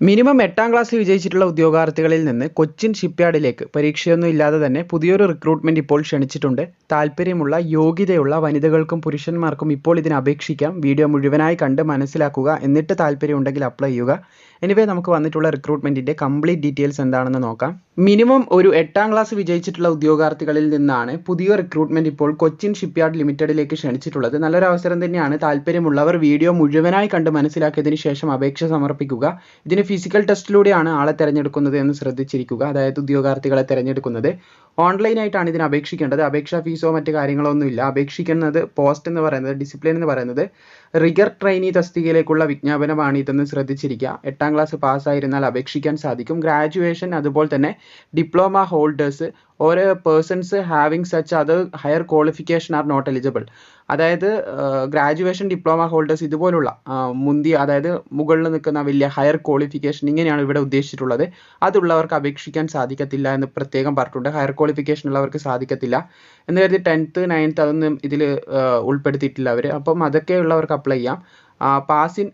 Minimum എട്ടാം class വിജയിച്ചിട്ടുള്ള ഉദ്യോഗാർത്ഥികളിൽ നിന്ന് കൊച്ചിൻ ഷിപ്പ്യാർഡിലേക്ക് പരീക്ഷയൊന്നും ഇല്ലാതെ തന്നെ പുതിയൊരു റിക്രൂട്ട്മെന്റ് ഇപ്പോൾ ക്ഷണിച്ചിട്ടുണ്ട്. താല്പര്യമുള്ള യോഗ്യതയുള്ള വനിതകൾക്കും പുരുഷന്മാർക്കും ഇപ്പോൾ ഇതിന് അപേക്ഷിക്കാം. വീഡിയോ മുഴുവനായി കണ്ട് മനസ്സിലാക്കുക. എന്നിട്ട് താല്പര്യമുണ്ടെങ്കിൽ അപ്ലൈ ചെയ്യുക. എനിവേ നമുക്ക് വന്നിട്ടുള്ള റിക്രൂട്ട്മെന്റിന്റെ കംപ്ലീറ്റ് ഡീറ്റെയിൽസ് എന്താണെന്ന് നോക്കാം. മിനിമം ഒരു എട്ടാം ക്ലാസ് വിജയിച്ചിട്ടുള്ള ഉദ്യോഗാർത്ഥികളിൽ നിന്നാണ് പുതിയ റിക്രൂട്ട്മെന്റ് ഇപ്പോൾ കൊച്ചിൻ ഷിപ്പ്യാർഡ് ലിമിറ്റഡിലേക്ക് ക്ഷണിച്ചിട്ടുള്ളത്. നല്ലൊരു അവസരം തന്നെയാണ് താല്പര്യമുള്ളവർ വീഡിയോ മുഴുവനായി കണ്ട് മനസ്സിലാക്കിയതിന് ശേഷം അപേക്ഷ സമർപ്പിക്കുക. ഇതിന് ഫിസിക്കൽ ടെസ്റ്റിലൂടെയാണ് ആളെ തിരഞ്ഞെടുക്കുന്നത് എന്ന് ശ്രദ്ധിച്ചിരിക്കുക. അതായത് ഉദ്യോഗാർത്ഥികളെ തിരഞ്ഞെടുക്കുന്നത്. ഓൺലൈനായിട്ടാണ് ഇതിന് അപേക്ഷിക്കേണ്ടത്. അപേക്ഷാ ഫീസോ മറ്റു കാര്യങ്ങളോ ഒന്നുമില്ല അപേക്ഷിക്കുന്നത് പോസ്റ്റ് എന്ന് പറയുന്നത് ഡിസിപ്ലിൻ എന്ന് പറയുന്നത് റിഗർ ട്രെയിനി തസ്തികയിലേക്കുള്ള വിജ്ഞാപനമാണ് ഇതെന്ന് ശ്രദ്ധിച്ചിരിക്കുക. എട്ടാം ക്ലാസ് പാസ്സായിരുന്നാൽ അപേക്ഷിക്കാൻ സാധിക്കും. ഗ്രാജുവേഷൻ അതുപോലെ തന്നെ diploma holders or persons having such other higher qualification are not eligible. അതായത് ഗ്രാജുവേഷൻ ഡിപ്ലോമ ഹോൾഡേഴ്സ് ഇതുപോലുള്ള മുന്തിയ അതായത് മുകളിൽ നിൽക്കുന്ന വലിയ ഹയർ ക്വാളിഫിക്കേഷൻ ഇങ്ങനെയാണ് ഇവിടെ ഉദ്ദേശിച്ചിട്ടുള്ളത്. അതുള്ളവർക്ക് അപേക്ഷിക്കാൻ സാധിക്കത്തില്ല എന്ന് പ്രത്യേകം പറഞ്ഞിട്ടുണ്ട്. ഹയർ ക്വാളിഫിക്കേഷൻ ഉള്ളവർക്ക് സാധിക്കത്തില്ല എന്ന് കരുതി ടെൻത്ത് നയൻത്ത് അതൊന്നും ഇതിൽ ഉൾപ്പെടുത്തിയിട്ടില്ല അവർ അപ്പം അതൊക്കെ ഉള്ളവർക്ക് അപ്ലൈ ചെയ്യാം. പാസിൻ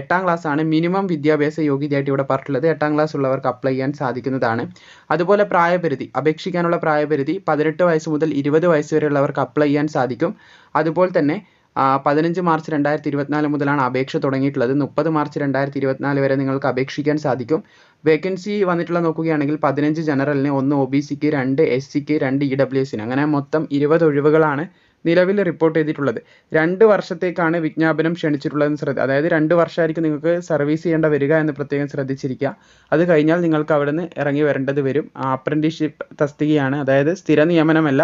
എട്ടാം ആണ് മിനിമം വിദ്യാഭ്യാസ യോഗ്യതയായിട്ട് ഇവിടെ പറഞ്ഞിട്ടുള്ളത്. എട്ടാം ക്ലാസ് ഉള്ളവർക്ക് അപ്ലൈ ചെയ്യാൻ സാധിക്കുന്നതാണ്. അതുപോലെ പ്രായപരിധി അപേക്ഷിക്കാനുള്ള പ്രായപരിധി പതിനെട്ട് വയസ്സ് മുതൽ ഇരുപത് വയസ്സ് വരെയുള്ളവർക്ക് അപ്ലൈ ചെയ്യാൻ സാധിക്കും. അതുപോലെ തന്നെ പതിനഞ്ച് മാർച്ച് രണ്ടായിരത്തി ഇരുപത്തിനാല് മുതലാണ് അപേക്ഷ തുടങ്ങിയിട്ടുള്ളത്. മുപ്പത് മാർച്ച് രണ്ടായിരത്തി ഇരുപത്തിനാല് വരെ നിങ്ങൾക്ക് അപേക്ഷിക്കാൻ സാധിക്കും. വേക്കൻസി വന്നിട്ടുള്ള നോക്കുകയാണെങ്കിൽ പതിനഞ്ച് ജനറലിന് ഒന്ന് ഒ ബി സിക്ക് രണ്ട് എസ് സിക്ക് രണ്ട് ഇ ഡബ്ല്യു എസിന് അങ്ങനെ മൊത്തം ഇരുപത് ഒഴിവുകളാണ് നിലവിൽ റിപ്പോർട്ട് ചെയ്തിട്ടുള്ളത്. രണ്ട് വർഷത്തേക്കാണ് വിജ്ഞാപനം ക്ഷണിച്ചിട്ടുള്ളതെന്ന് ശ്രദ്ധ അതായത് രണ്ട് വർഷമായിരിക്കും നിങ്ങൾക്ക് സർവീസ് ചെയ്യേണ്ട വരിക എന്ന് പ്രത്യേകം ശ്രദ്ധിച്ചിരിക്കുക. അത് കഴിഞ്ഞാൽ നിങ്ങൾക്ക് അവിടുന്ന് ഇറങ്ങി വരേണ്ടത് വരും. അപ്രന്റീസ്ഷിപ്പ് തസ്തികയാണ്. അതായത് സ്ഥിര നിയമനമല്ല.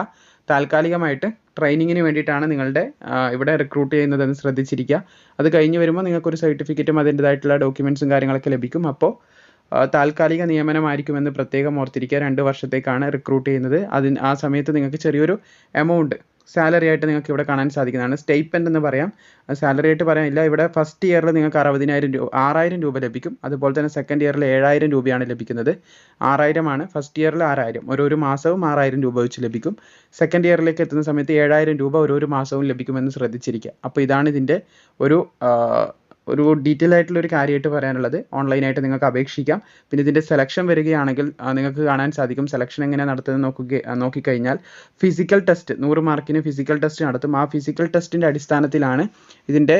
താൽക്കാലികമായിട്ട് ട്രെയിനിങ്ങിന് വേണ്ടിയിട്ടാണ് നിങ്ങളുടെ ഇവിടെ റിക്രൂട്ട് ചെയ്യുന്നതെന്ന് ശ്രദ്ധിച്ചിരിക്കുക. അത് കഴിഞ്ഞ് വരുമ്പോൾ നിങ്ങൾക്കൊരു സർട്ടിഫിക്കറ്റും അതിന്റെതായിട്ടുള്ള ഡോക്യുമെൻസും കാര്യങ്ങളൊക്കെ ലഭിക്കും. അപ്പോൾ താൽക്കാലിക നിയമനമായിരിക്കുമെന്ന് പ്രത്യേകം ഓർത്തിരിക്കുക. രണ്ട് വർഷത്തേക്കാണ് റിക്രൂട്ട് ചെയ്യുന്നത്. അതിന് ആ സമയത്ത് നിങ്ങൾക്ക് ചെറിയൊരു എമൗണ്ട് സാലറി ആയിട്ട് നിങ്ങൾക്ക് ഇവിടെ കാണാൻ സാധിക്കുന്നതാണ്. സ്റ്റേറ്റ്മെന്റ് എന്ന് പറയാം. സാലറി ആയിട്ട് പറയാനില്ല ഇവിടെ ഫസ്റ്റ് ഇയറിൽ നിങ്ങൾക്ക് അറുപതിനായിരം രൂപ ആറായിരം രൂപ ലഭിക്കും. അതുപോലെ തന്നെ സെക്കൻഡ് ഇയറിൽ ഏഴായിരം രൂപയാണ് ലഭിക്കുന്നത്. ആറായിരമാണ് ഫസ്റ്റ് ഇയറിൽ ആറായിരം. ഓരോരു മാസവും ആറായിരം രൂപ വെച്ച് ലഭിക്കും. സെക്കൻഡ് ഇയറിലേക്ക് എത്തുന്ന സമയത്ത് ഏഴായിരം രൂപ ഓരോരു മാസവും ലഭിക്കുമെന്ന് ശ്രദ്ധിച്ചിരിക്കുക. അപ്പോൾ ഇതാണ് ഇതിന്റെ ഒരു ഒരു ഡീറ്റെയിൽ ആയിട്ടുള്ള ഒരു കാര്യമായിട്ട് പറയാനുള്ളത്. ഓൺലൈനായിട്ട് നിങ്ങൾക്ക് അപേക്ഷിക്കാം. പിന്നെ ഇതിന്റെ സെലക്ഷൻ വരികയാണെങ്കിൽ നിങ്ങൾക്ക് കാണാൻ സാധിക്കും സെലക്ഷൻ എങ്ങനെ നടത്തുന്നത് നോക്കുക നോക്കിക്കഴിഞ്ഞാൽ ഫിസിക്കൽ ടെസ്റ്റ് നൂറ് മാർക്കിന് ഫിസിക്കൽ ടെസ്റ്റ് നടത്തും. ആ ഫിസിക്കൽ ടെസ്റ്റിന്റെ അടിസ്ഥാനത്തിലാണ് ഇതിന്റെ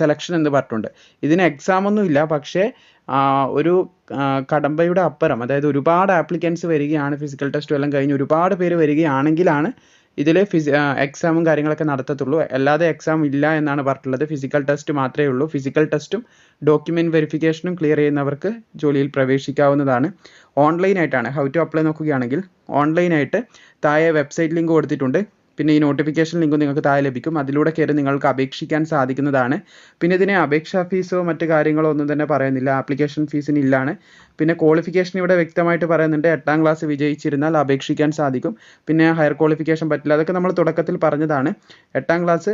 സെലക്ഷൻ എന്ന് പറഞ്ഞിട്ടുണ്ട്. ഇതിന് എക്സാം ഒന്നുമില്ല പക്ഷേ ഒരു കടമ്പയുടെ അപ്പുറം അതായത് ഒരുപാട് ആപ്ലിക്കൻസ് വരികയാണ് ഫിസിക്കൽ ടെസ്റ്റും എല്ലാം കഴിഞ്ഞ് ഒരുപാട് പേര് വരികയാണെങ്കിലാണ് ഇതിൽ ഫിസി എക്സാമും കാര്യങ്ങളൊക്കെ നടത്തത്തുള്ളൂ. അല്ലാതെ എക്സാം ഇല്ല എന്നാണ് പറഞ്ഞിട്ടുള്ളത്. ഫിസിക്കൽ ടെസ്റ്റ് മാത്രമേ ഉള്ളൂ. ഫിസിക്കൽ ടെസ്റ്റും ഡോക്യുമെന്റ് വെരിഫിക്കേഷനും ക്ലിയർ ചെയ്യുന്നവർക്ക് ജോലിയിൽ പ്രവേശിക്കാവുന്നതാണ്. ഓൺലൈനായിട്ടാണ് ഹൗ ടു അപ്ലൈ നോക്കുകയാണെങ്കിൽ ഓൺലൈനായിട്ട് താഴെ വെബ്സൈറ്റ് ലിങ്ക് കൊടുത്തിട്ടുണ്ട്. പിന്നെ ഈ നോട്ടിഫിക്കേഷൻ ലിങ്ക് നിങ്ങൾക്ക് താഴെ ലഭിക്കും. അതിലൂടെ കയറി നിങ്ങൾക്ക് അപേക്ഷിക്കാൻ സാധിക്കുന്നതാണ്. പിന്നെ ഇതിന് അപേക്ഷാ ഫീസോ മറ്റു കാര്യങ്ങളോ ഒന്നും തന്നെ പറയുന്നില്ല. ആപ്ലിക്കേഷൻ ഫീസിന് ഇല്ലാണ്. പിന്നെ ക്വാളിഫിക്കേഷൻ ഇവിടെ വ്യക്തമായിട്ട് പറയുന്നുണ്ട്. എട്ടാം ക്ലാസ് വിജയിച്ചിരുന്നാൽ അപേക്ഷിക്കാൻ സാധിക്കും. പിന്നെ ഹയർ ക്വാളിഫിക്കേഷൻ പറ്റില്ല. അതൊക്കെ നമ്മൾ തുടക്കത്തിൽ പറഞ്ഞതാണ്. എട്ടാം ക്ലാസ്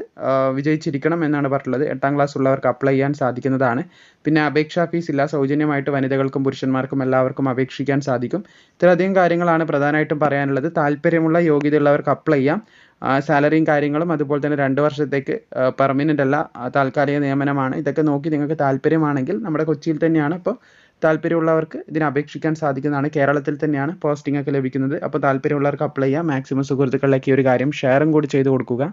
വിജയിച്ചിരിക്കണം എന്നാണ് പറഞ്ഞിട്ടുള്ളത്. എട്ടാം ക്ലാസ് ഉള്ളവർക്ക് അപ്ലൈ ചെയ്യാൻ സാധിക്കുന്നതാണ്. പിന്നെ അപേക്ഷാ ഫീസ് ഇല്ല. സൗജന്യമായിട്ട് വനിതകൾക്കും പുരുഷന്മാർക്കും എല്ലാവർക്കും അപേക്ഷിക്കാൻ സാധിക്കും. ഇത്രയധികം കാര്യങ്ങളാണ് പ്രധാനമായിട്ടും പറയാനുള്ളത്. താല്പര്യമുള്ള യോഗ്യതയുള്ളവർക്ക് അപ്ലൈ ചെയ്യാം. സാലറിയും കാര്യങ്ങളും അതുപോലെ തന്നെ രണ്ട് വർഷത്തേക്ക് പെർമനന്റ് അല്ല താൽക്കാലിക നിയമനമാണ്. ഇതൊക്കെ നോക്കി നിങ്ങൾക്ക് താല്പര്യമാണെങ്കിൽ നമ്മുടെ കൊച്ചിയിൽ തന്നെയാണ് അപ്പോൾ താല്പര്യമുള്ളവർക്ക് ഇതിന് അപേക്ഷിക്കാൻ സാധിക്കുന്നതാണ്. കേരളത്തിൽ തന്നെയാണ് പോസ്റ്റിംഗ് ഒക്കെ ലഭിക്കുന്നത്. അപ്പോൾ താല്പര്യമുള്ളവർക്ക് അപ്ലൈ ചെയ്യാം. മാക്സിമം സുഹൃത്തുക്കളിലേക്ക് ഈ ഒരു കാര്യം ഷെയറും കൂടി ചെയ്ത് കൊടുക്കുക.